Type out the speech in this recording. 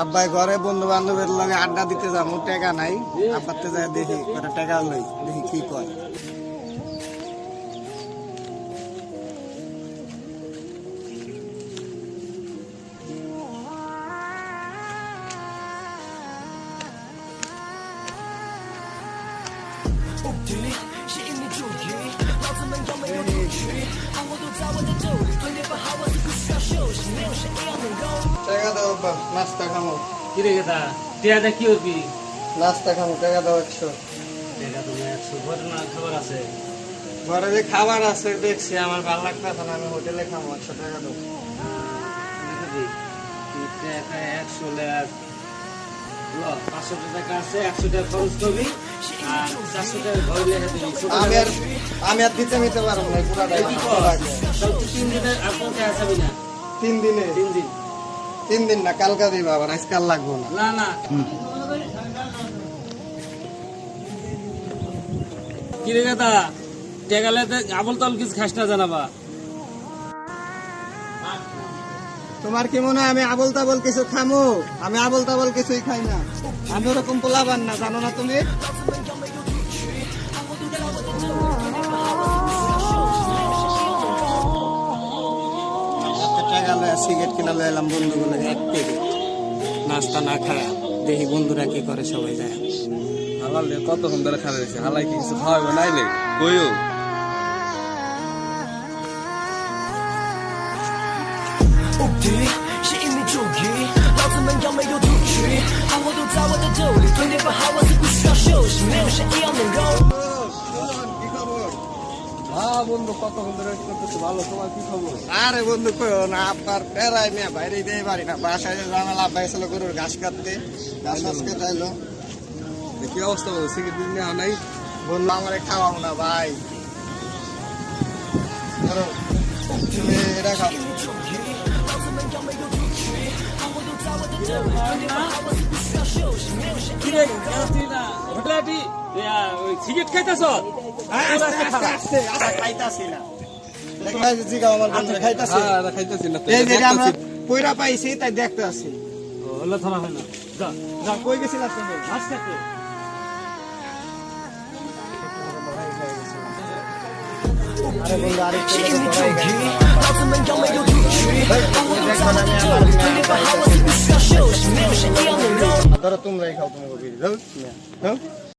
আব্বাই ঘরে বন্ধু বান্ধবের লগে আড্ডা দিতে যাব টাকা নাই। আব্বাতে যাই দেখি কটা টাকা লই, দেখি কি কয়। নাস্তা খামো। কি রে গেতা টিয়াটা কি করবি? নাস্তা খামো টাকা দাও একশো। দেখা তুমি একশো ঘটনা খাবার আছে। ঘরে যে খাবার আছে দেখছি আমার ভালো লাগতেছে না আমি হোটেলে খাব একশো টাকা দাও। টাকা একশো পাঁচশো টাকা আছে একশো টাকা খরচ করবি আর চারশো টাকা ঘরে লেখা দিবি আমি আর দিতে নিতে পারব না পুরাটাই। কি তিন দিনের আর কোন টাকা না। তিন দিনে। তিন দিন। তিন দিন না কালকা দিবা আবার আজকাল লাগবো না। কি রে গেতা টেকালে আবল তল কিছু খাস না জানাবা? তোমার কি মনে হয় আমি আবল তাবল কিছু খামো? আমি আবল তাবল কিছুই খাই না। আমি ওরকম পোলাবান না জানো না তুমি? লয়া সিগারেট কিনা লয়ালাম বন্ধুগুলো এক প্যাকেট নাস্তা না খায় দেখি বন্ধুরা কি করে সবাই যায়। হালালে কত সুন্দর খানা দিয়েছে হালাই কিছু খাওয়াবে নাইলে কইও 옥들 시인의 조기 나타난 야매여 두치 বন্ধু কত সুন্দর করতেছে? ভালো তোমার কি খবর? আরে বন্ধু কইও না আপনার পেরাই মিয়া বাইরে দিতে পারি না। বাসায় যে ঝামেলা আব্বাই ছিল গরুর ঘাস কাটতে। ঘাস ঘাস কাটাইলো। কি অবস্থা বলো? সিগারেট দিন নেওয়া নাই? বলল আমারে খাওয়াও না ভাই। ধরো, এটা খাও। পয়রা পাইছি তাই দেখতে আসি কই গেছিলাম তুমি আরে বন্ধু আরেকটু 是一 তোমরাই খাও তুমি দাও দাও